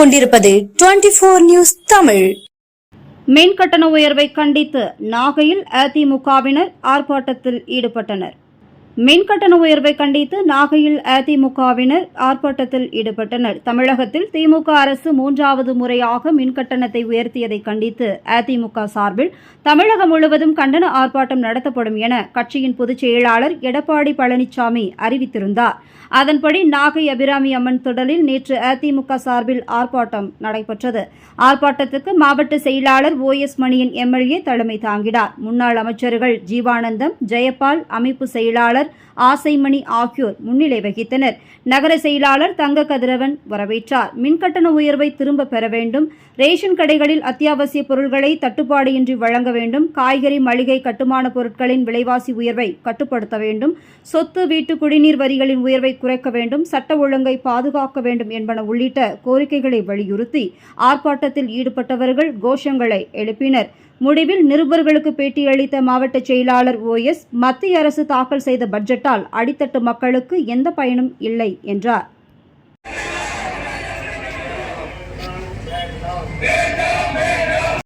கொண்டிருப்பது twenty four news Tamil. மின் கட்டண உயர்வை கண்டித்து நாகையில் அதிமுகவினர் ஆர்ப்பாட்டத்தில் ஈடுபட்டனர். மின் கட்டண உயர்வை கண்டித்து நாகையில் அதிமுகவினர் ஆர்ப்பாட்டத்தில் ஈடுபட்டனர். தமிழகத்தில் திமுக அரசு மூன்றாவது முறையாக மின் கட்டணத்தை உயர்த்தியதை கண்டித்து அதிமுக சார்பில் தமிழகம் முழுவதும் கண்டன ஆர்ப்பாட்டம் நடத்தப்படும் என கட்சியின் பொதுச் செயலாளர் எடப்பாடி பழனிசாமி அறிவித்திருந்தார். அதன்படி நாகை அபிராமி அம்மன் திடலில் நேற்று அதிமுக சார்பில் ஆர்ப்பாட்டம் நடைபெற்றது. ஆர்ப்பாட்டத்துக்கு மாவட்ட செயலாளர் ஓ எஸ் மணியன் எம்எல்ஏ தலைமை தாங்கினார். முன்னாள் அமைச்சர்கள் ஜீவானந்தம் ஜெயபால் அமைப்பு செயலாளர் ஆசைமணி ஆகியோர் முன்னிலை வகித்தனர். நகர செயலாளர் தங்க கதிரவன் வரவேற்றார். மின்கட்டண உயர்வை திரும்ப பெற வேண்டும். ரேஷன் கடைகளில் அத்தியாவசிய பொருட்களை தட்டுப்பாடின்றி வழங்க வேண்டும். காய்கறி மளிகை கட்டுமான பொருட்களின் விலைவாசி உயர்வை கட்டுப்படுத்த வேண்டும். சொத்து வீட்டு குடிநீர் வரிகளின் உயர்வை குறைக்க வேண்டும். சட்ட ஒழுங்கை பாதுகாக்க வேண்டும் என்பன உள்ளிட்ட கோரிக்கைகளை வலியுறுத்தி ஆர்ப்பாட்டத்தில் ஈடுபட்டவர்கள் கோஷங்களை எழுப்பினர். முடிவில் நிருபர்களுக்கு பேட்டியளித்த மாவட்ட செயலாளர் ஓஎஸ் மத்திய அரசு தாக்கல் செய்த பட்ஜெட்டால் அடித்தட்டு மக்களுக்கு எந்த பயனும் இல்லை என்றார்.